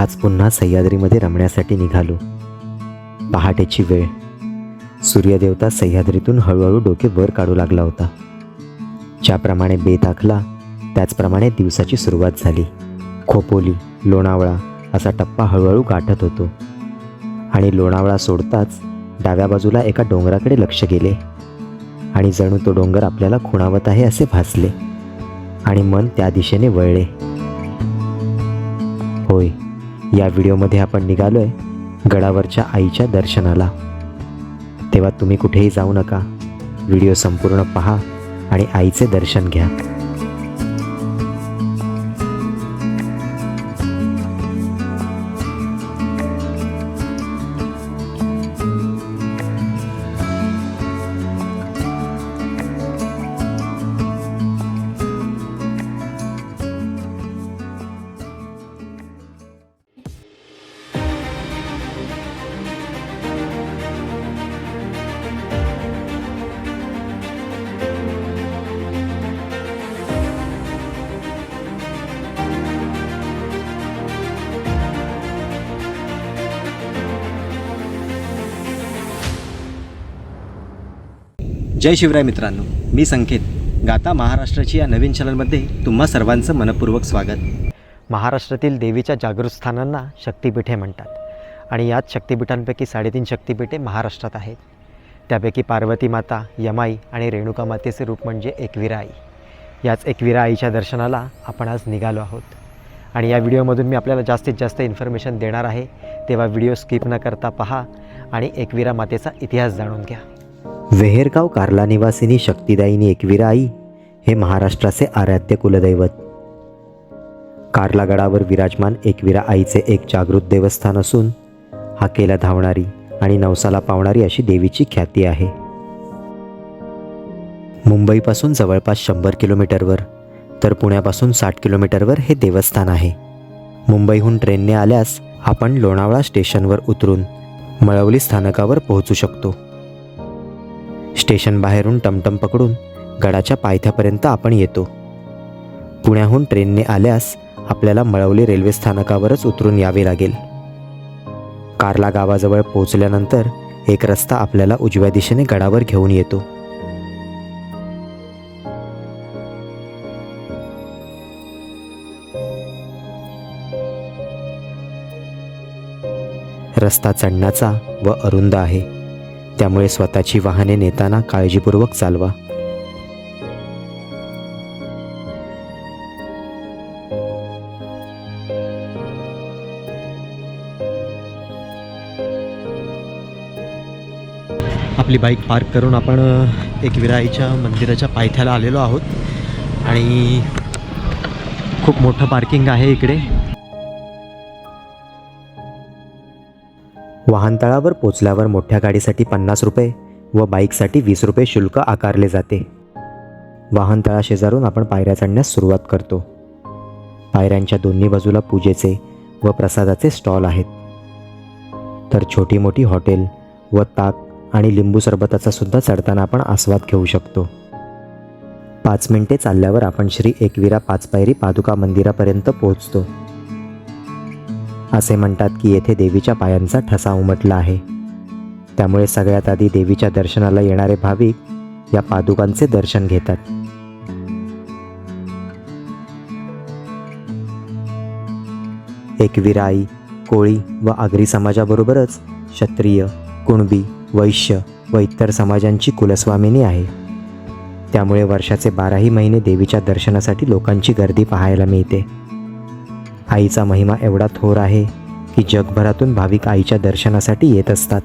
आज पुन्हा सह्याद्रीमध्ये रमण्यासाठी निघालो. पहाटेची वेळ. सूर्यदेवता सह्याद्रीतून हळूहळू डोके वर काढू लागला होता. ज्याप्रमाणे बेत आखला त्याचप्रमाणे दिवसाची सुरुवात झाली. खोपोली लोणावळा असा टप्पा हळूहळू गाठत होतो. आणि लोणावळा सोडताच डाव्या बाजूला एका डोंगराकडे लक्ष गेले. आणि जणू तो डोंगर आपल्याला खुणावत आहे असे भासले. आणि मन त्या दिशेने वळले. होय या व्हिडिओमध्ये आपण निघालोय गडावरच्या आईच्या दर्शनाला. तेव्हा तुम्ही कुठेही जाऊ नका. व्हिडिओ संपूर्ण पहा आणि आईचे दर्शन घ्या. जय शिवराय मित्रांनो मी संकेत. गाता महाराष्ट्राची या नवीन चॅनलमध्ये तुम्हा सर्वांचं मनपूर्वक स्वागत. महाराष्ट्रातील देवीच्या जागृत स्थानांना शक्तिपीठे म्हणतात आणि याच शक्तिपीठांपैकी साडेतीन शक्तिपीठे महाराष्ट्रात आहेत. त्यापैकी पार्वती माता यमाई आणि रेणुका मातेचे रूप म्हणजे एकविरा आई याच एकविरा आईच्या दर्शनाला आपण आज निघालो आहोत. आणि या व्हिडिओमधून मी आपल्याला जास्तीत जास्त इन्फॉर्मेशन देणार आहे तेव्हा व्हिडिओ स्किप न करता पहा आणि एकविरा मातेचा इतिहास जाणून घ्या. वेहेरगाव कार्ला निवासिनी शक्तिदायिनी एकविरा आई हे महाराष्ट्राचे आराध्य कुलदैवत. कार्ला गडावर विराजमान एकविरा आईचे एक जागृत देवस्थान असून हाकेला धावणारी आणि नवसाला पावणारी अशी देवीची ख्याती आहे. मुंबईपासून जवळपास शंभर किलोमीटरवर तर पुण्यापासून साठ किलोमीटरवर हे देवस्थान आहे. मुंबईहून ट्रेनने आल्यास आपण लोणावळा स्टेशनवर उतरून मळवली स्थानकावर पोहोचू शकतो. स्टेशन बाहेरून टमटम पकडून गडाच्या पायथ्यापर्यंत आपण येतो. पुण्याहून ट्रेनने आल्यास आपल्याला मळवली रेल्वे स्थानकावरच उतरून यावे लागेल. कारला गावाजवळ पोहोचल्यानंतर एक रस्ता आपल्याला उजव्या दिशेने गडावर घेऊन येतो. रस्ता चढण्याचा व अरुंद आहे. त्यामुळे स्वतःची वाहने नेताना काळजीपूर्वक चालवा. आपली बाईक पार्क करून आपण एक विराईच्या मंदिराच्या पायथ्याला आलेलो आहोत. आणि खूप मोठं पार्किंग आहे इकडे. वाहनतळावर पोचल्यावर मोठ्या गाडीसाठी पन्नास रुपये व बाईकसाठी वीस रुपये शुल्क आकारले जाते. वाहनतळा शेजारून आपण पायऱ्या चढण्यास सुरुवात करतो. पायऱ्यांच्या दोन्ही बाजूला पूजेचे व प्रसादाचे स्टॉल आहेत. तर छोटी मोठी हॉटेल व ताक आणि लिंबू सरबताचा सुद्धा चढताना आपण आस्वाद घेऊ शकतो. पाच मिनिटे चालल्यावर आपण श्री एकविरा पाचपायरी पादुका मंदिरापर्यंत पोहोचतो. असे म्हणतात की येथे देवीच्या पायांचा ठसा उमटला आहे. त्यामुळे सगळ्यात आधी देवीच्या दर्शनाला येणारे भाविक या पादुकांचे दर्शन घेतात. एकविरा आई कोळी व आगरी समाजाबरोबरच क्षत्रिय कुणबी वैश्य व इतर समाजांची कुलस्वामिनी आहे. त्यामुळे वर्षाचे बाराही महिने देवीच्या दर्शनासाठी लोकांची गर्दी पाहायला मिळते. आईचा महिमा एवढा थोर आहे की जगभरातून भाविक आईच्या दर्शनासाठी येत असतात.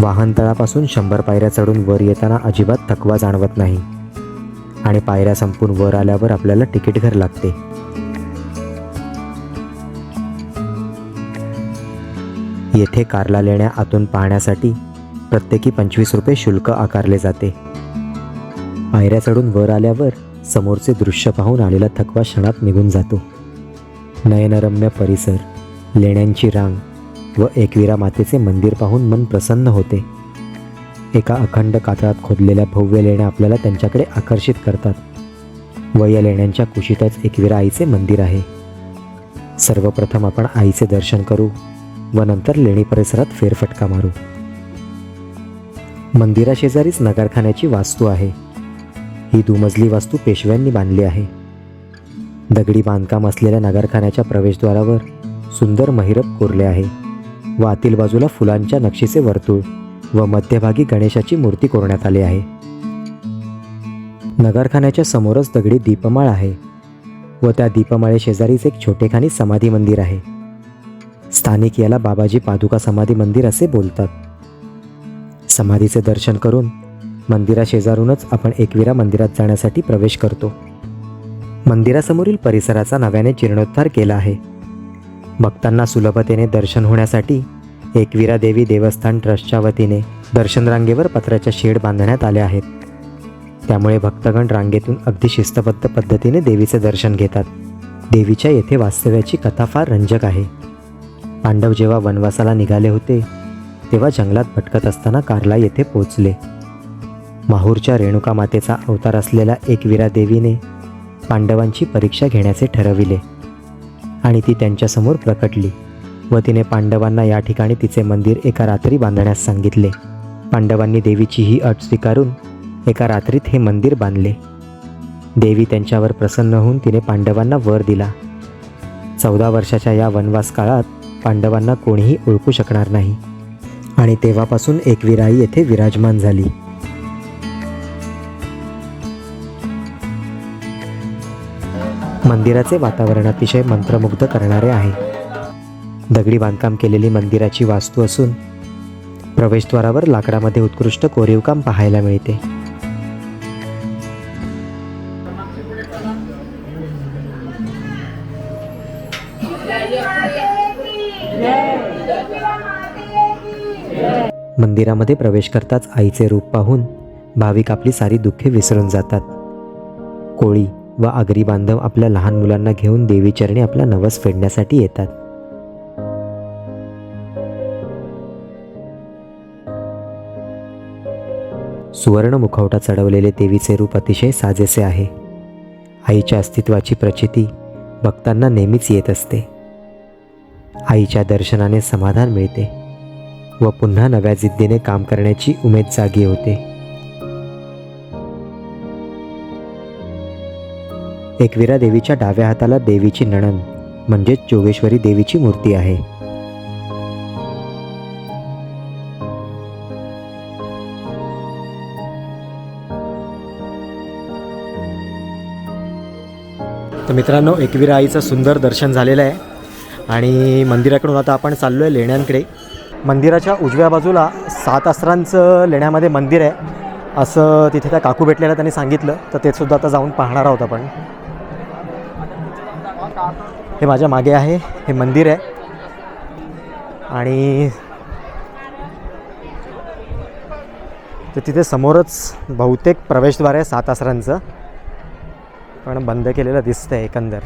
वाहनतळापासून शंभर पायऱ्या चढून वर येताना अजिबात थकवा जाणवत नाही. आणि पायऱ्या संपून वर आल्यावर आपल्याला तिकीट घर लागते. येथे कारला लेण्या आतून पाहण्यासाठी प्रत्येकी पंचवीस रुपये शुल्क आकारले जाते. पायऱ्या चढून वर आल्यावर समोरचे दृश्य पाहून आलेला थकवा क्षणात निघून जातो. नयनरम्य परिसर लेण्यांची रांग व एकविरा मातेचे मंदिर पाहून मन प्रसन्न होते. एका अखंड कातळात खोदलेल्या भव्य लेण्या आपल्याला त्यांच्याकडे आकर्षित करतात. व या लेण्यांच्या कुशीतच एकविरा आईचे मंदिर आहे. सर्वप्रथम आपण आईचे दर्शन करू. व नंतर लेणी परिसरात फेरफटका मारू. मंदिराशेजारीच नगरखान्याची वास्तू आहे. ही दुमजली वास्तू पेशव्यांनी बांधली आहे. दगडी बांधकाम असलेल्या नगरखान्याच्या प्रवेशद्वारावर सुंदर महिरप कोरले आहे व आतील बाजूला फुलांच्या नक्षीचे वर्तुळ व मध्यभागी गणेशाची मूर्ती कोरण्यात आली आहे. नगरखान्याच्या समोरच दगडी दीपमाळ आहे व त्या दीपमाळे शेजारीच एक छोटेखानी समाधी मंदिर आहे. स्थानिक याला बाबाजी पादुका समाधी मंदिर असे बोलतात. समाधीचे दर्शन करून मंदिराशेजारूनच आपण एकविरा मंदिरात जाण्यासाठी प्रवेश करतो. मंदिरासमोरील परिसराचा नव्याने जीर्णोद्धार केला आहे. भक्तांना सुलभतेने दर्शन होण्यासाठी एकविरा देवी देवस्थान ट्रस्टच्या वतीने दर्शन रांगेवर पत्र्याच्या शेड बांधण्यात आले आहेत. त्यामुळे भक्तगण रांगेतून अगदी शिस्तबद्ध पद्धतीने देवीचे दर्शन घेतात. देवीच्या येथे वास्तव्याची कथा फार रंजक आहे. पांडव जेव्हा वनवासाला निघाले होते तेव्हा जंगलात भटकत असताना कारला येथे पोचले माहूरच्या रेणुका मातेचा अवतार असलेल्या एकवीरा देवीने पांडवांची परीक्षा घेण्याचे ठरविले आणि ती त्यांच्यासमोर प्रकटली व तिने पांडवांना या ठिकाणी तिचे मंदिर एका रात्री बांधण्यास सांगितले. पांडवांनी देवीची ही अट स्वीकारून एका रात्रीत हे मंदिर बांधले. देवी त्यांच्यावर प्रसन्न होऊन तिने पांडवांना वर दिला. चौदा वर्षाच्या या वनवास काळात पांडवांना कोणीही ओळखू शकणार नाही. आणि तेव्हापासून एकविराई येथे विराजमान झाली. मंदिराचे वातावरण अतिशय मंत्रमुग्ध करणारे आहे. दगडी बांधकाम केलेली मंदिराची वास्तू असून प्रवेशद्वारावर लाकडामध्ये उत्कृष्ट कोरीवकाम पाहायला मिळते. मंदिरामध्ये प्रवेश करताच आईचे रूप पाहून भाविक आपली सारी दुःखे विसरून जातात. कोळी व आगरी बांधव आपल्या लहान मुलांना घेऊन देवीचरणी आपला नवस फेडण्यासाठी येतात. सुवर्ण मुखवटा चढवलेले देवीचे रूप अतिशय साजेसे आहे. आईच्या अस्तित्वाची प्रचिती भक्तांना नेहमीच येत असते. आईच्या दर्शनाने समाधान मिळते. व पुन्हा नव्या जिद्दीने काम करण्याची उमेद जागी होते. एकविरा देवीच्या डाव्या हाताला देवीची नणन म्हणजेच जोगेश्वरी देवीची मूर्ती आहे. तर मित्रांनो एकविरा आईचं सुंदर दर्शन झालेलं आहे. आणि मंदिराकडून आता आपण चाललो आहे लेण्यांकडे. मंदिराच्या उजव्या बाजूला सात आसरांचं लेण्यामध्ये मंदिर आहे. असं तिथे त्या काकू भेटलेल्या त्यांनी सांगितलं. तर ते सुद्धा आता जाऊन पाहणार आहोत आपण. हे माझ्या मागे आहे. हे मंदिर आहे. आणि तर तिथे समोरच बहुतेक प्रवेशद्वार आहे सात आसरांचं पण बंद केलेलं दिसतंय एकंदर.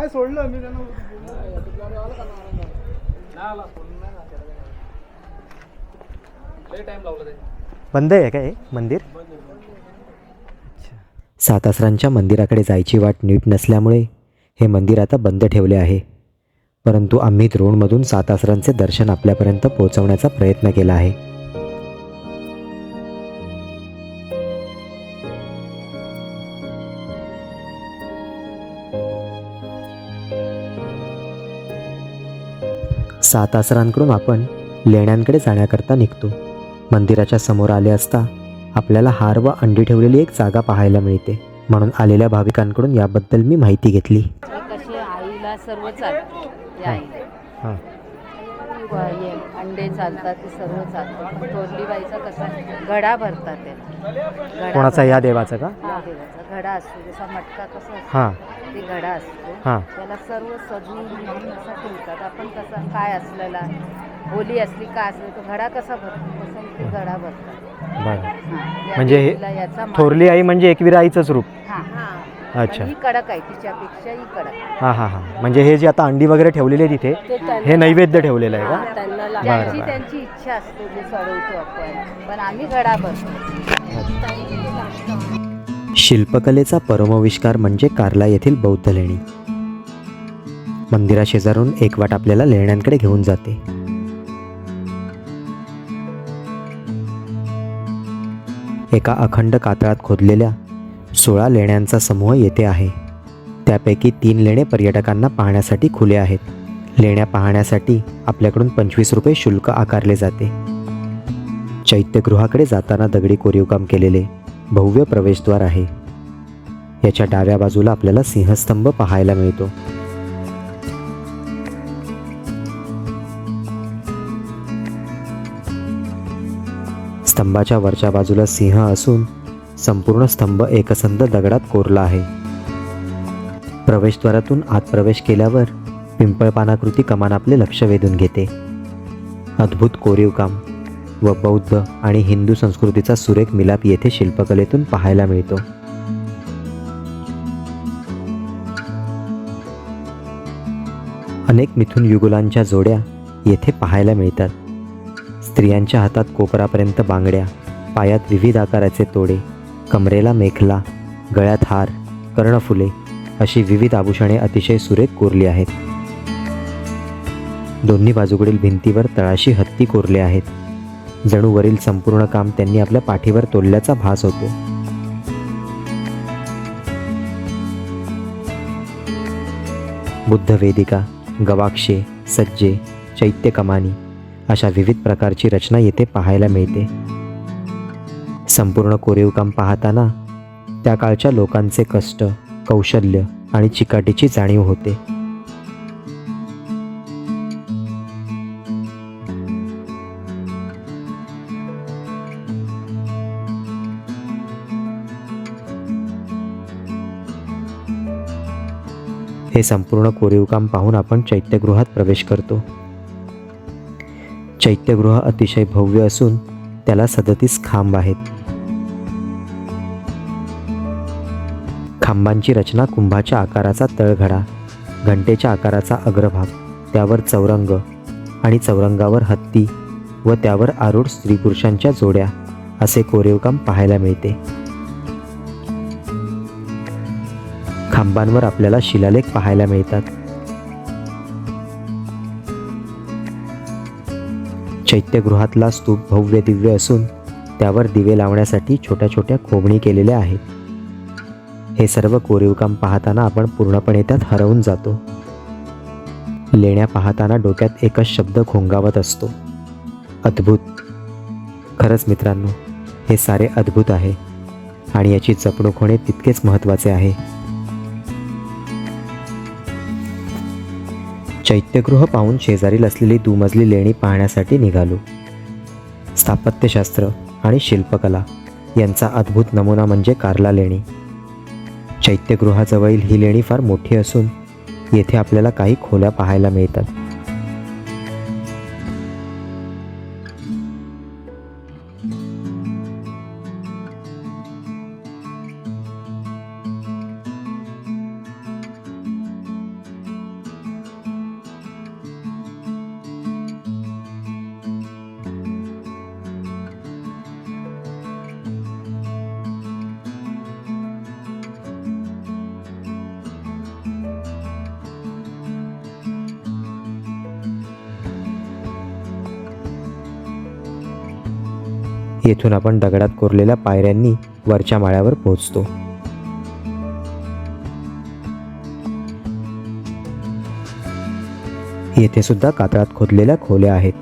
काय सोडलं? मी त्यांना बंद आहे काय हे? मंदिर? सातासरांच्या मंदिराकडे जायची वाट नीट नसल्यामुळे हे मंदिर आता बंद ठेवले आहे. परंतु आम्ही द्रोणमधून सातासरांचे दर्शन आपल्यापर्यंत पोहोचवण्याचा प्रयत्न केला आहे. सात आसरांकडून आपण लेण्यांकडे जाण्याकरता निघतो. मंदिराच्या समोर आले असता आपल्याला हार व अंडी ठेवलेली एक जागा पाहायला मिळते. म्हणून आलेल्या भाविकांकडून याबद्दल मी माहिती घेतली. सर्व हां. हे अंडे चालतात ते सर्व चालतं. पण तोरली बाईचा कसा घडा भरतात घडा कोणाचा? या देवाचं का? हा देवाचा. घडा असतो. जसा मटका कसा असतो हां. ते घडा असतो. हां. त्याला सर्व घेऊन असा ठेवतात. आपण कसा काय असलेला होली असली का असली तो घडा कसा भरतो? तसं इथे घडा भरतात. बरं. हां, या म्हणजे हे देवीला याचा मान- थोरली आई म्हणजे एकविरा आईचंच रूप. हां. अच्छा. पण ही कडक आहे तिच्यापेक्षा ही कडक हां हां हां. म्हणजे हे जे आता अंडी वगैरे ठेवलेली आहे तिथे ते त्यांना- हे नैवेद्य ठेवलेलं आहे का? हां, त्यांना बरं, ज्यांची बरं. त्यांची इच्छा असते जे आपण. पण आम्ही घडा शिल्पकलेचा परमविष्कार म्हणजे कार्ला येथील बौद्ध लेणी. मंदिराशेजारून एक वाट आपल्याला लेण्यांकडे घेऊन जाते. एका अखंड कातळात खोदलेल्या सोळा लेण्यांचा समूह येथे आहे. त्यापैकी तीन लेणे पर्यटकांना पाहण्यासाठी खुले आहेत. लेण्या पाहण्यासाठी आपल्याकडून पंचवीस रुपये शुल्क आकारले जाते. चैत्यगृहाकडे जाताना दगडी कोरीवकाम केलेले भव्य प्रवेशद्वार आहे. याच्या डाव्या बाजूला आपल्याला सिंहस्तंभ पाहायला मिळतो. स्तंभाच्या वरच्या बाजूला सिंह असून संपूर्ण स्तंभ एकसंध दगडात कोरला आहे. प्रवेशद्वारातून आत प्रवेश केल्यावर पिंपळपानाकृती कमान आपले लक्ष वेधून घेते. अद्भुत कोरीवकाम व बौद्ध आणि हिंदू संस्कृतीचा सुरेख मिलाप येथे शिल्पकलेतून पाहायला मिळतो. अनेक मिथुन युगुलांच्या जोड्या येथे पाहायला मिळतात. स्त्रियांच्या हातात कोपरापर्यंत बांगड्या पायात विविध आकाराचे तोडे कमरेला मेखला गळ्यात हार कर्णफुले अशी विविध आभूषणे अतिशय सुरेख कोरली आहेत. दोन्ही बाजूकडील भिंतीवर तळाशी हत्ती कोरले आहेत. जणूवरील संपूर्ण काम त्यांनी आपल्या पाठीवर तोडल्याचा भास होतो. बुद्ध वेदिका गवाक्षे सज्जे चैत्य कमानी अशा विविध प्रकारची रचना येथे पाहायला मिळते. संपूर्ण कोरीवकाम पाहताना त्या काळच्या लोकांचे कष्ट कौशल्य आणि चिकाटीची जाणीव होते. हे संपूर्ण कोरीवकाम पाहून आपण चैत्यगृहात प्रवेश करतो. चैत्यगृह अतिशय भव्य असून त्याला सदतीस खांब आहेत. खांबांची रचना कुंभाच्या आकाराचा तळघडा घंटेच्या आकाराचा अग्रभाग त्यावर चौरंग आणि चौरंगावर हत्ती व त्यावर आरूढ स्त्री पुरुषांच्या जोड्या असे कोरीवकाम पाहायला मिळते. खांबांवर आपल्याला शिलालेख पाहायला मिळतात. चैत्यगृहातला स्तूप भव्य दिव्य असून त्यावर दिवे लावण्यासाठी छोट्या छोट्या खोबणी केलेल्या आहेत. हे सर्व कोरीवकाम पाहताना आपण पूर्णपणे त्यात हरवून जातो. लेण्या पाहताना डोक्यात एकच शब्द घोंगावत असतो. अद्भुत. खरंच मित्रांनो हे सारे अद्भुत आहे आणि याची जपणूक होणे तितकेच महत्त्वाचे आहे. चैत्यगृह पाहून शेजारील असलेली दुमजली लेणी पाहण्यासाठी निघालो. स्थापत्यशास्त्र आणि शिल्पकला यांचा अद्भुत नमुना म्हणजे कार्ला लेणी. चैत्यगृहाजवळील ही लेणी फार मोठी असून येथे आपल्याला काही खोल्या पाहायला मिळतात. येथून आपण दगडात कोरलेल्या पायऱ्यांनी वरच्या माळ्यावर पोहोचतो. येथे सुद्धा कातळात खोदलेल्या खोल्या आहेत.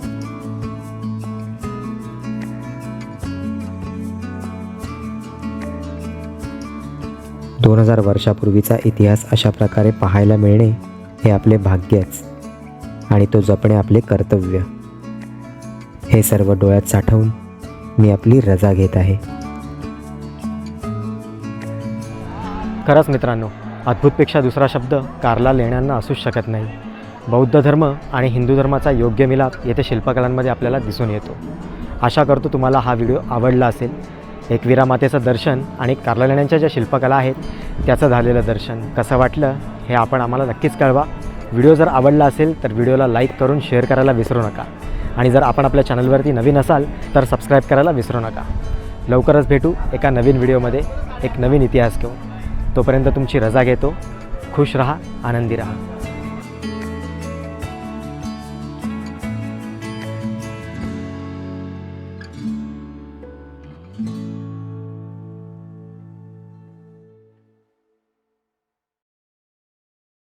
दोन हजार वर्षापूर्वीचा इतिहास अशा प्रकारे पाहायला मिळणे हे आपले भाग्यच आणि तो जपणे आपले कर्तव्य. हे सर्व डोळ्यात साठवून मी आपली रजा घेत आहे. खरंच मित्रांनो अद्भुतपेक्षा दुसरा शब्द कारला लेण्यांना असूच शकत नाही. बौद्ध धर्म आणि हिंदू धर्माचा योग्य मिलाप येथे शिल्पकलांमध्ये आपल्याला दिसून येतो. आशा करतो तुम्हाला हा व्हिडिओ आवडला असेल. एकविरा मातेचं दर्शन आणि कारला लेण्यांच्या ज्या शिल्पकला आहेत त्याचं झालेलं दर्शन कसं वाटलं हे आपण आम्हाला नक्कीच कळवा. व्हिडिओ जर आवडला असेल तर व्हिडिओला लाईक करून शेअर करायला विसरू नका. आणि जर आपण आपल्या चॅनलवरती नवीन असाल तर सबस्क्राईब करायला विसरू नका. लवकरच भेटू एका नवीन व्हिडिओमध्ये एक नवीन इतिहास घेऊन. तोपर्यंत तुमची रजा घेतो. खुश रहा आनंदी रहा.